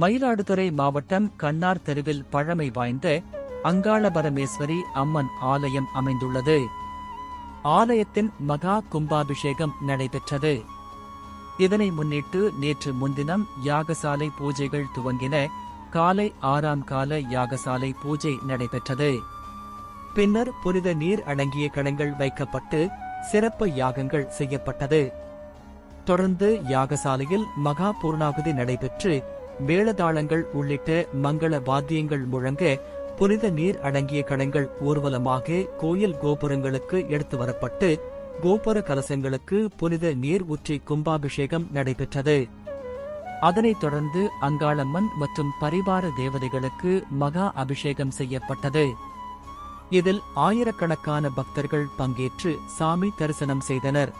மயிலாடுதுறை மாவட்டம் கண்ணார் தெருவில் பழமை வாய்ந்த அங்காளபரமேஸ்வரி அம்மன் ஆலயம் அமைந்துள்ளது. ஆலயத்தின் மகா கும்பாபிஷேகம் நடைபெற்றது. இதனை முன்னிட்டு நேற்று முன்தினம் யாகசாலை பூஜைகள் துவங்கின காலை ஆறாம் கால யாகசாலை பூஜை நடைபெற்றது. பின்னர் புனித நீர் அடங்கிய கடங்கள் வைக்கப்பட்டு சிறப்பு யாகங்கள் செய்யப்பட்டது. தொடர்ந்து யாகசாலையில் மகா பூர்ணாகுதி நடைபெற்று மேளதாளங்கள் உள்ளிட்ட மங்கள வாத்தியங்கள் முழங்க புனித நீர் அடங்கிய கணங்கள் ஊர்வலமாக கோயில் கோபுரங்களுக்கு எடுத்து வரப்பட்டு கோபுர கலசங்களுக்கு புனித நீர் ஊற்றி கும்பாபிஷேகம் நடைபெற்றது. அதனைத் தொடர்ந்து அங்காளம்மன் மற்றும் பரிவார தேவதைகளுக்கு மகா அபிஷேகம் செய்யப்பட்டது. இதில் ஆயிரக்கணக்கான பக்தர்கள் பங்கேற்று சாமி தரிசனம் செய்தனர்.